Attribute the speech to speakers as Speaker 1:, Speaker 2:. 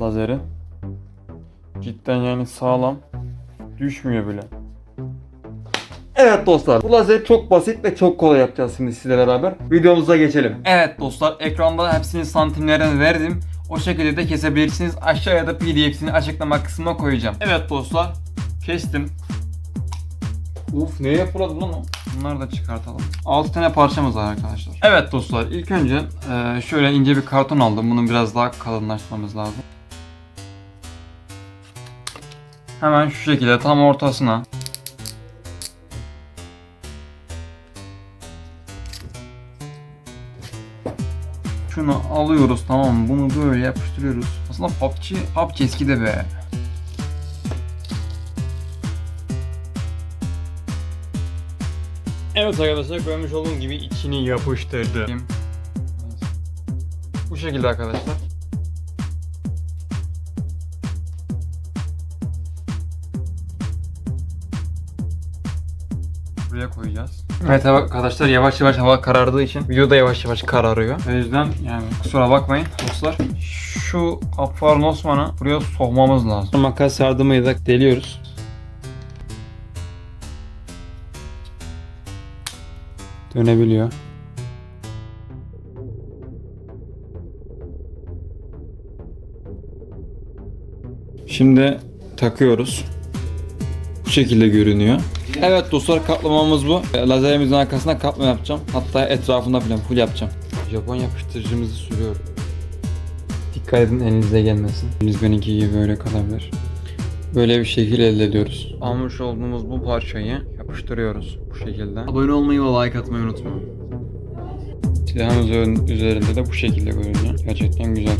Speaker 1: lazeri. Cidden yani sağlam. Düşmüyor bile. Evet dostlar bu lazeri çok basit ve çok kolay yapacağız şimdi sizle beraber. Videomuza geçelim. Evet dostlar ekranda hepsinin santimlerini verdim. O şekilde de kesebilirsiniz. Aşağıya da pdf'sini açıklama kısmına koyacağım. Evet dostlar kestim. Uf neye yapıladı lan o? Bunları da çıkartalım. 6 tane parçamız var arkadaşlar. Evet dostlar ilk önce e, şöyle ince bir karton aldım. Bunu biraz daha kalınlaştırmamız lazım. Hemen şu şekilde tam ortasına Şunu alıyoruz tamam mı? Bunu böyle yapıştırıyoruz. Aslında PUBG, PUBG eskide be. Evet arkadaşlar görmüş olduğunuz gibi içini yapıştırdım. Bu şekilde arkadaşlar. Buraya koyacağız. Evet arkadaşlar yavaş yavaş hava karardığı için video da yavaş yavaş kararıyor. O yüzden yani kusura bakmayın dostlar. Şu Affarın Osman'ı buraya sokmamız lazım. Makas yardımıyla deliyoruz. Dönebiliyor. Şimdi takıyoruz. Bu şekilde görünüyor. Evet dostlar kaplamamız bu. E, Lazerimizin arkasına kaplama yapacağım. Hatta etrafında falan full yapacağım. Japon yapıştırıcımızı sürüyorum. Dikkat edin elinize gelmesin. Eliniz benimki gibi böyle kalabilir. Böyle bir şekil elde ediyoruz. Almış olduğumuz bu parçayı yapıştırıyoruz bu şekilde. Abone olmayı ve like atmayı unutmayın. Silahın üzerinde de bu şekilde görünüyor. Gerçekten güzel.